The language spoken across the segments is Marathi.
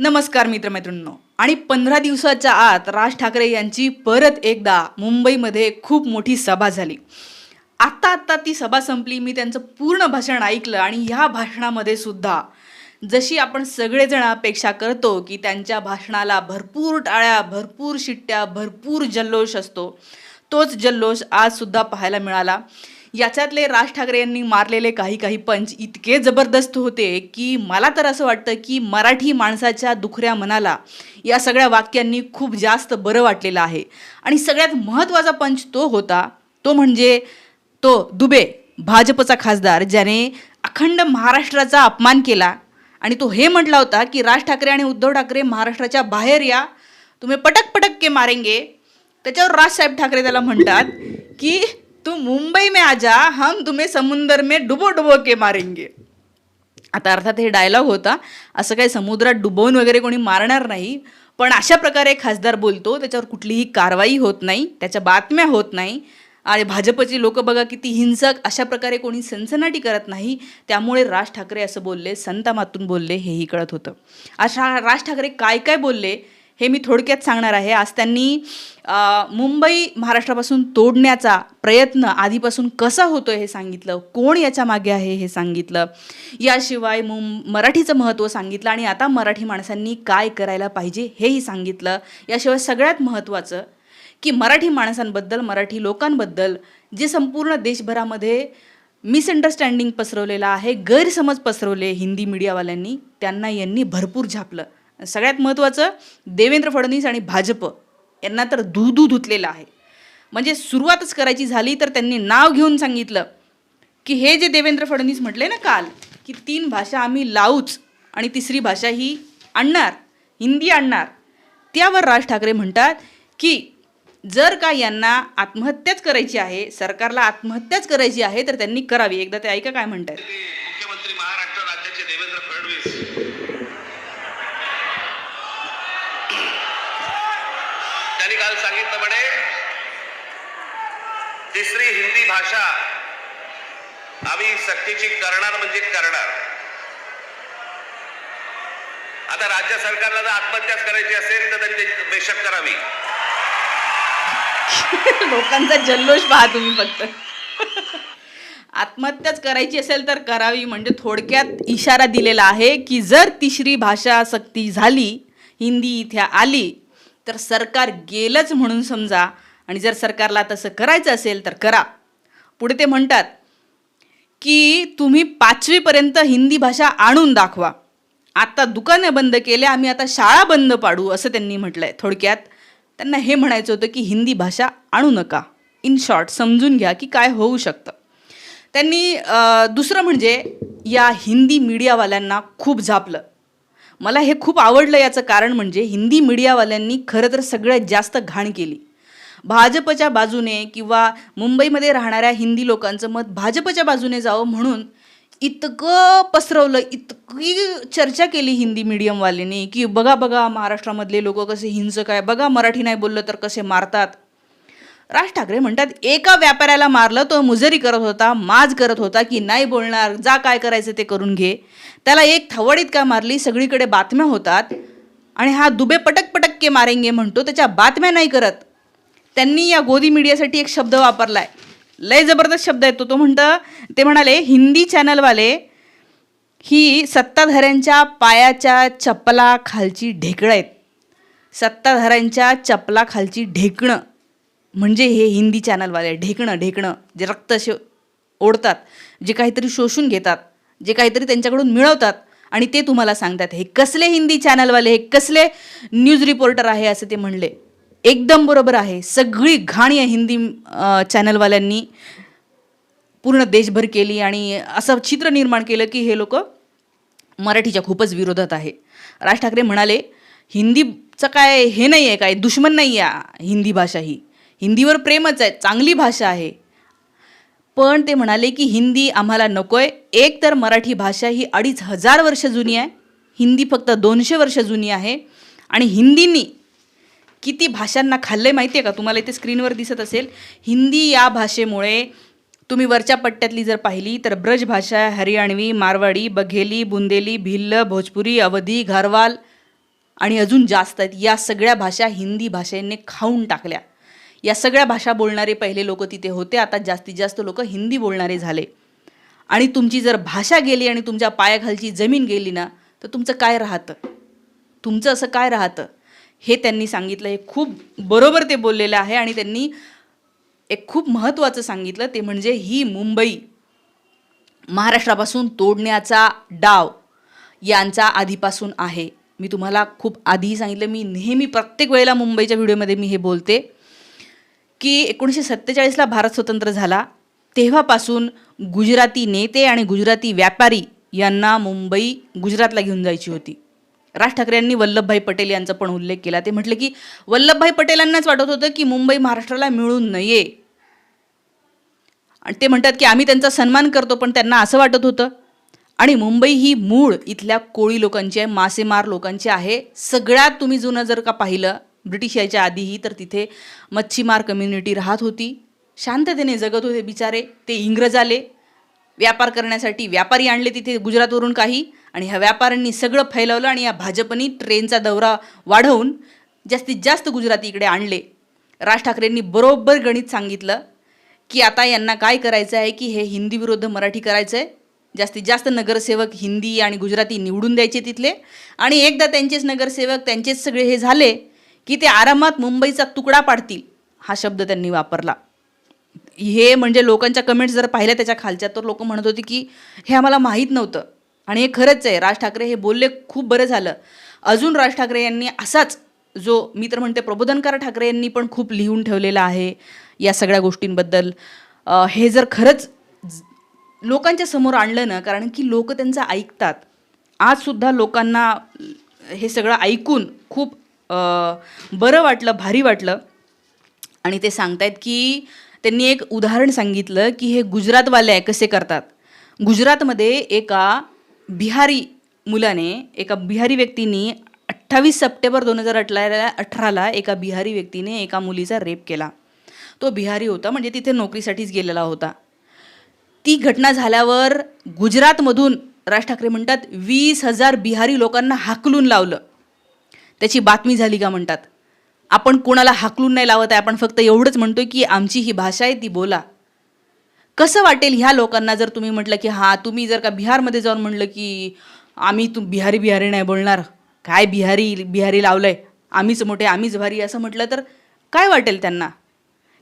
नमस्कार मित्रमैत्रिणींनो. आणि पंधरा दिवसाच्या आत राज ठाकरे यांची परत एकदा मुंबईमध्ये खूप मोठी सभा झाली. आत्ता आत्ता ती सभा संपली मी त्यांचं पूर्ण भाषण ऐकलं आणि ह्या भाषणामध्ये सुद्धा जशी आपण सगळेजण अपेक्षा करतो की त्यांच्या भाषणाला भरपूर टाळ्या भरपूर शिट्ट्या भरपूर जल्लोष असतो तोच जल्लोष आज सुद्धा पाहायला मिळाला. याच्यातले राज ठाकरे यांनी मारलेले काही काही पंच इतके जबरदस्त होते की मला तर असं वाटतं की मराठी माणसाच्या दुखऱ्या मनाला या सगळ्या वाक्यांनी खूप जास्त बरं वाटलेलं आहे. आणि सगळ्यात महत्त्वाचा पंच तो होता तो म्हणजे तो दुबे भाजपचा खासदार ज्याने अखंड महाराष्ट्राचा अपमान केला. आणि तो हे म्हटला होता की राज ठाकरे आणि उद्धव ठाकरे महाराष्ट्राच्या बाहेर या तुम्ही पटक पटक के मारेंगे. त्याच्यावर राजसाहेब ठाकरे त्याला म्हणतात की तू मुंबई में आ जा हम तुम्ही समुंदर में डुबो डुबो के मारेंगे. आता अर्थात हे डायलॉग होता असं काही समुद्रात डुबवून वगैरे कोणी मारणार नाही पण अशा प्रकारे खासदार बोलतो त्याच्यावर कुठलीही कारवाई होत नाही त्याच्या बातम्या होत नाही आणि भाजपची लोक बघा किती हिंसक अशा प्रकारे कोणी सनसनाटी करत नाही त्यामुळे राज ठाकरे असं बोलले संतामातून बोलले हेही कळत होतं. अशा राज ठाकरे काय काय बोलले हे मी थोडक्यात सांगणार आहे. आज त्यांनी मुंबई महाराष्ट्रापासून तोडण्याचा प्रयत्न आधीपासून कसा होतो हे सांगितलं कोण याच्या मागे आहे हे सांगितलं याशिवाय मुं मराठीचं महत्त्व सांगितलं आणि आता मराठी माणसांनी काय करायला पाहिजे हेही सांगितलं. याशिवाय सगळ्यात महत्त्वाचं की मराठी माणसांबद्दल मराठी लोकांबद्दल जे संपूर्ण देशभरामध्ये मिसअंडरस्टँडिंग पसरवलेलं आहे गैरसमज पसरवले हिंदी मीडियावाल्यांनी त्यांना यांनी भरपूर झापलं. सगळ्यात महत्त्वाचं देवेंद्र फडणवीस आणि भाजप यांना तर धुधू धुतलेलं आहे. म्हणजे सुरुवातच करायची झाली तर त्यांनी नाव घेऊन सांगितलं की हे जे देवेंद्र फडणवीस म्हटले ना काल की तीन भाषा आम्ही लावूच आणि तिसरी भाषा ही आणणार हिंदी आणणार त्यावर राज ठाकरे म्हणतात की जर का यांना आत्महत्याच करायची आहे सरकारला आत्महत्याच करायची आहे तर त्यांनी करावी. एकदा ते ऐका काय म्हणतात मुख्यमंत्री महाराष्ट्र राज्याचे देवेंद्र फडणवीस त्यांनी काल सांगितलं म्हणे तिसरी हिंदी भाषा आम्ही सक्तीची करणार म्हणजे करणार. आता राज्य सरकारला जर आत्महत्याच करायची असेल तर त्यांनी बेशक करावी. लोकांचा जल्लोष पहा तुम्ही फक्त. आत्महत्याच करायची असेल तर करावी म्हणजे थोडक्यात इशारा दिलेला आहे की जर तिसरी भाषा सक्ती झाली हिंदी इथे आली तर सरकार गेलंच म्हणून समजा आणि जर सरकारला तसं करायचं असेल तर करा. पुढे ते म्हणतात की तुम्ही पाचवीपर्यंत हिंदी भाषा आणून दाखवा. आता दुकानं बंद केले आम्ही आता शाळा बंद पाडू असं त्यांनी म्हटलं आहे थोडक्यात त्यांना हे म्हणायचं होतं की हिंदी भाषा आणू नका. इन शॉर्ट समजून घ्या की काय होऊ शकतं. त्यांनी दुसरं म्हणजे या हिंदी मीडियावाल्यांना खूप झापलं. मला हे खूप आवडलं याचं कारण म्हणजे हिंदी मीडियावाल्यांनी खरं तर सगळ्यात जास्त घाण केली. भाजपच्या बाजूने किंवा मुंबईमध्ये राहणाऱ्या हिंदी लोकांचं मत भाजपच्या बाजूने जावं म्हणून इतकं पसरवलं इतकी चर्चा केली हिंदी मीडियमवाल्यांनी की बघा बघा महाराष्ट्रामधले लोक कसे हिंसक आहे. बघा मराठी नाही बोललं तर कसे मारतात. राज ठाकरे म्हणतात एका व्यापाऱ्याला मारलं तो मुजरी करत होता माज करत होता की नाही बोलणार जा काय करायचं ते करून घे. त्याला एक थवडीत का मारली सगळीकडे बातम्या होतात. आणि हा दुबे पटक पटक के मारेंगे म्हणतो त्याच्या बातम्या नाही करत. त्यांनी या गोदी मीडियासाठी एक शब्द वापरलाय. लय जबरदस्त शब्द आहे तो. तो म्हणतं ते म्हणाले हिंदी चॅनलवाले ही सत्ताधाऱ्यांच्या पायाच्या चपला खालची ढेकळं आहेत. सत्ताधाऱ्यांच्या चपला खालची ढेकणं. म्हणजे हे हिंदी चॅनलवाले ढेकणं ढेकणं जे रक्त असे ओढतात जे काहीतरी शोषून घेतात जे काहीतरी त्यांच्याकडून मिळवतात आणि ते तुम्हाला सांगतात हे कसले हिंदी चॅनलवाले हे कसले न्यूज रिपोर्टर आहे असं ते म्हणले. एकदम बरोबर आहे. सगळी घाण या हिंदी चॅनलवाल्यांनी पूर्ण देशभर केली आणि असं चित्र निर्माण केलं की हे लोक मराठीच्या खूपच विरोधात आहे. राज ठाकरे म्हणाले हिंदीचं काय हे नाही आहे काय दुश्मन नाही आहे हिंदी भाषा ही. हिंदीवर प्रेमच आहे चांगली भाषा आहे. पण ते म्हणाले की हिंदी आम्हाला नको आहे एक तर मराठी भाषा ही अडीच हजार वर्ष जुनी आहे. हिंदी फक्त दोनशे वर्ष जुनी आहे. आणि हिंदीनी किती भाषांना खाल्लं आहे माहिती आहे का? तुम्हाला इथे स्क्रीनवर दिसत असेल. हिंदी या भाषेमुळे तुम्ही वरच्या पट्ट्यातली जर पाहिली तर ब्रज भाषा हरियाणवी मारवाडी बघेली बुंदेली भिल्ल भोजपुरी अवधी घरवाल आणि अजून जास्त आहेत. या सगळ्या भाषा हिंदी भाषेने खाऊन टाकल्या. या सगळ्या भाषा बोलणारे पहिले लोक तिथे होते. आता जास्तीत जास्त लोक हिंदी बोलणारे झाले. आणि तुमची जर भाषा गेली आणि तुमच्या पायाखालची जमीन गेली ना तर तुमचं काय राहतं? तुमचं असं काय राहतं? हे त्यांनी सांगितलं हे खूप बरोबर ते बोललेलं आहे आणि त्यांनी एक खूप महत्त्वाचं सांगितलं ते म्हणजे ही मुंबई महाराष्ट्रापासून तोडण्याचा डाव यांचा आधीपासून आहे. मी तुम्हाला खूप आधीही सांगितलं मी नेहमी प्रत्येक वेळेला मुंबईच्या व्हिडिओमध्ये मी हे बोलते की एकोणीसशे सत्तेचाळीसला भारत स्वतंत्र झाला तेव्हापासून गुजराती नेते आणि गुजराती व्यापारी यांना मुंबई गुजरातला घेऊन जायची होती. राज ठाकरे यांनी वल्लभभाई पटेल यांचा पण उल्लेख केला. ते म्हटले की वल्लभभाई पटेलांनाच वाटत होतं की मुंबई महाराष्ट्राला मिळून नये आणि ते म्हणतात की आम्ही त्यांचा सन्मान करतो पण त्यांना असं वाटत होतं. आणि मुंबई ही मूळ इथल्या कोळी लोकांची आहे मासेमार लोकांची आहे. सगळ्यात तुम्ही जुनं जर का पाहिलं ब्रिटिश यायच्या आधीही तर तिथे मच्छीमार कम्युनिटी राहत होती. शांततेने जगत होते बिचारे. ते इंग्रज आले. व्यापार करण्यासाठी व्यापारी आणले तिथे गुजरातवरून काही. आणि ह्या व्यापाऱ्यांनी सगळं फैलवलं आणि या भाजपनी ट्रेनचा दौरा वाढवून जास्तीत जास्त गुजराती इकडे आणले. राज ठाकरेंनी बरोबर गणित सांगितलं की आता यांना काय करायचं आहे की हे हिंदी विरुद्ध मराठी करायचं आहे जास्तीत जास्त नगरसेवक हिंदी आणि गुजराती निवडून द्यायचे तिथले. आणि एकदा त्यांचेच नगरसेवक त्यांचेच सगळे हे झाले की ते आरामात मुंबईचा तुकडा पाडतील हा शब्द त्यांनी वापरला. हे म्हणजे लोकांच्या कमेंट्स जर पाहिल्या त्याच्या खालच्या तर लोक म्हणत होते की हे आम्हाला माहीत नव्हतं. आणि हे खरंच आहे. राज ठाकरे हे बोलले खूप बरं झालं. अजून राज ठाकरे यांनी असाच जो मी तर म्हणते प्रबोधनकार ठाकरे यांनी पण खूप लिहून ठेवलेला आहे या सगळ्या गोष्टींबद्दल. हे जर खरंच ज- लोकांच्या समोर आणलं ना कारण की लोक त्यांचं ऐकतात. आजसुद्धा लोकांना हे सगळं ऐकून खूप बरं वाटलं भारी वाटलं. आणि ते सांगतायत की त्यांनी एक उदाहरण सांगितलं की हे गुजरातवाले आहे कसे करतात? गुजरातमध्ये एका बिहारी मुलाने एका बिहारी व्यक्तीने अठ्ठावीस सप्टेंबर दोन हजार अठराला अठराला एका बिहारी व्यक्तीने एका मुलीचा रेप केला. तो बिहारी होता म्हणजे तिथे नोकरीसाठीच गेलेला होता. ती घटना झाल्यावर गुजरातमधून राज ठाकरे म्हणतात वीस हजार बिहारी लोकांना हाकलून लावलं. त्याची बातमी झाली का म्हणतात. आपण कोणाला हाकलून नाही लावत आहे आपण फक्त एवढंच म्हणतोय की आमची ही भाषा आहे ती बोला. कसं वाटेल ह्या लोकांना जर तुम्ही म्हटलं की हां तुम्ही जर का बिहारमध्ये जाऊन म्हटलं की आम्ही तू बिहारी बिहारी नाही बोलणार. काय बिहारी बिहारी लावलंय? आम्हीच मोठे आम्हीच भारी असं म्हटलं तर काय वाटेल त्यांना?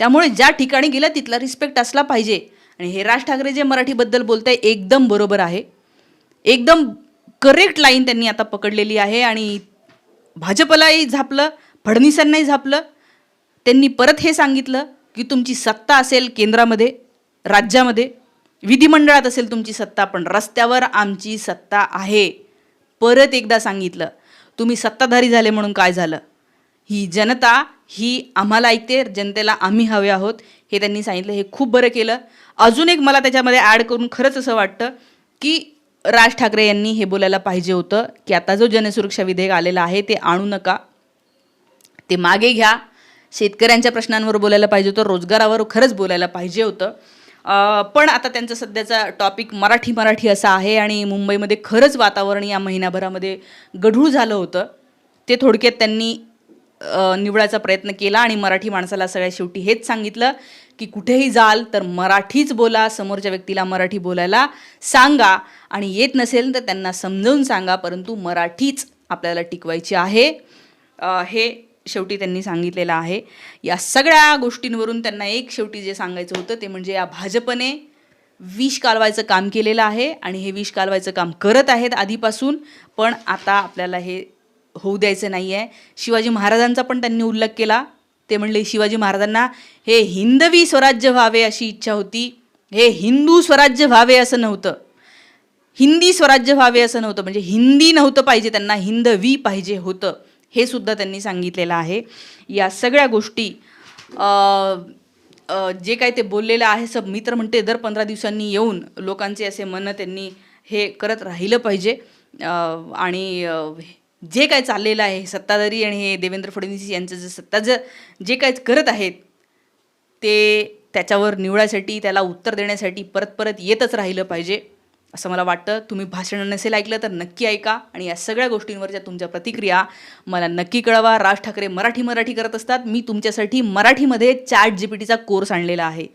त्यामुळे ज्या ठिकाणी गेलं तिथला रिस्पेक्ट असला पाहिजे. आणि हे राज ठाकरे जे मराठीबद्दल बोलत आहे एकदम बरोबर आहे. एकदम करेक्ट लाईन त्यांनी आता पकडलेली आहे आणि भाजपलाही झापलं फडणवीसांनाही झापलं. त्यांनी परत हे सांगितलं की तुमची सत्ता असेल केंद्रामध्ये राज्यामध्ये विधिमंडळात असेल तुमची सत्ता पण रस्त्यावर आमची सत्ता आहे. परत एकदा सांगितलं तुम्ही सत्ताधारी झाले म्हणून काय झालं? ही जनता ही आम्हाला ऐकते जनतेला आम्ही हवे आहोत हे त्यांनी सांगितलं हे खूप बरं केलं. अजून एक मला त्याच्यामध्ये ॲड करून खरंच असं वाटतं की राज ठाकरे यांनी हे बोलायला पाहिजे होतं की आता जो जनसुरक्षा विधेयक आलेला आहे ते आणू नका. ते मागे घ्या. शेतकऱ्यांच्या प्रश्नांवर बोलायला पाहिजे होतं रोजगारावर खरंच बोलायला पाहिजे होतं. पण आता त्यांचं सध्याचा टॉपिक मराठी मराठी असा आहे आणि मुंबईमध्ये खरंच वातावरण या महिन्याभरामध्ये गढूळ झालं होतं. ते थोडक्यात त्यांनी निवडायचा प्रयत्न केला आणि मराठी माणसाला सगळ्या शेवटी हेच सांगितलं की कुठेही जाल तर मराठीच बोला समोरच्या व्यक्तीला मराठी बोलायला सांगा आणि येत नसेल तर त्यांना समजावून सांगा परंतु मराठीच आपल्याला टिकवायची आहे. हे शेवटी त्यांनी सांगितलेलं आहे. या सगळ्या गोष्टींवरून त्यांना एक शेवटी जे सांगायचं होतं ते म्हणजे या भाजपने विष कालवायचं काम केलेलं आहे आणि हे विष कालवायचं काम करत आहेत आधीपासून पण आता आपल्याला हे होऊ द्यायचं नाही आहे. शिवाजी महाराजांचा पण त्यांनी उल्लेख केला. ते म्हणले शिवाजी महाराजांना हे हिंदवी स्वराज्य व्हावे अशी इच्छा होती. हे हिंदू स्वराज्य व्हावे असं नव्हतं. हिंदी स्वराज्य व्हावे असं नव्हतं. म्हणजे हिंदी नव्हतं पाहिजे त्यांना हिंदवी पाहिजे होतं. हे सुद्धा त्यांनी सांगितलेलं आहे. या सगळ्या गोष्टी जे काय ते बोललेलं आहे सब मी तर म्हणते दर पंधरा दिवसांनी येऊन लोकांचे असे मन त्यांनी हे करत राहिलं पाहिजे. आणि जे काय चाललेलं आहे सत्ताधारी आणि हे देवेंद्र फडणवीस यांचं जे सत्ता ज जे काय करत आहेत ते त्याच्यावर निवडायसाठी त्याला उत्तर देण्यासाठी परत परत येतच राहिलं पाहिजे. असं मला वाटतं. तुम्ही भाषण नसेल ऐकलं तर नक्की ऐका. आणि या सगळ्या गोष्टींवरच्या तुमच्या प्रतिक्रिया मला नक्की कळवा. राज ठाकरे मराठी मराठी करत असतात. मी तुमच्यासाठी मराठीमध्ये चॅट जी पी टीचा कोर्स आणलेला आहे.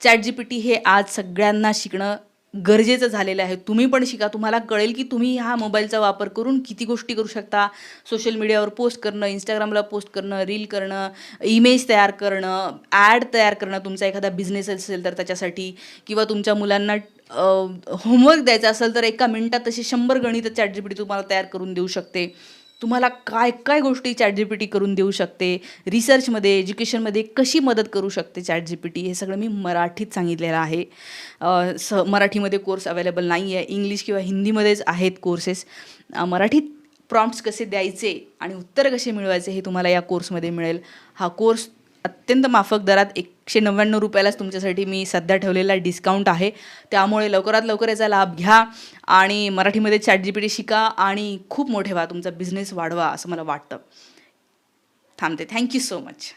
चॅट जी पी टी हे आज सगळ्यांना शिकणं गरजेचं झालेलं आहे. तुम्ही पण शिका. तुम्हाला कळेल की तुम्ही हा मोबाईलचा वापर करून किती गोष्टी करू शकता. सोशल मीडियावर पोस्ट करणं इंस्टाग्रामला पोस्ट करणं रील करणं इमेज तयार करणं ॲड तयार करणं तुमचा एखादा बिझनेस असेल तर त्याच्यासाठी किंवा तुमच्या मुलांना होमवर्क द्यायचा असेल तर एका मिनटात तसे शंभर गणित चॅट जी तुम्हाला तयार करून देऊ शकते. तुम्हाला काय काय गोष्टी चॅट जी पी टी करून देऊ शकते? रिसर्चमध्ये एज्युकेशनमध्ये कशी मदत करू शकते चॅट जी पी टी हे सगळं मी मराठीत सांगितलेलं आहे. स मराठीमध्ये कोर्स अवेलेबल नाही आहे. इंग्लिश किंवा हिंदीमध्येच आहेत कोर्सेस मराठीत प्रॉम्प्ट्स कसे द्यायचे आणि उत्तर कसे मिळवायचे हे तुम्हाला या कोर्समध्ये मिळेल. हा कोर्स अत्यंत माफक दरात एक एकशे नव्याण्णव रुपयालाच तुमच्यासाठी मी सध्या ठेवलेला डिस्काउंट आहे. त्यामुळे लवकरात लवकर याचा लाभ घ्या आणि मराठीमध्ये चॅट जी पी टी शिका आणि खूप मोठे व्हा तुमचा बिझनेस वाढवा असं मला वाटतं. थांबते. Thank you so much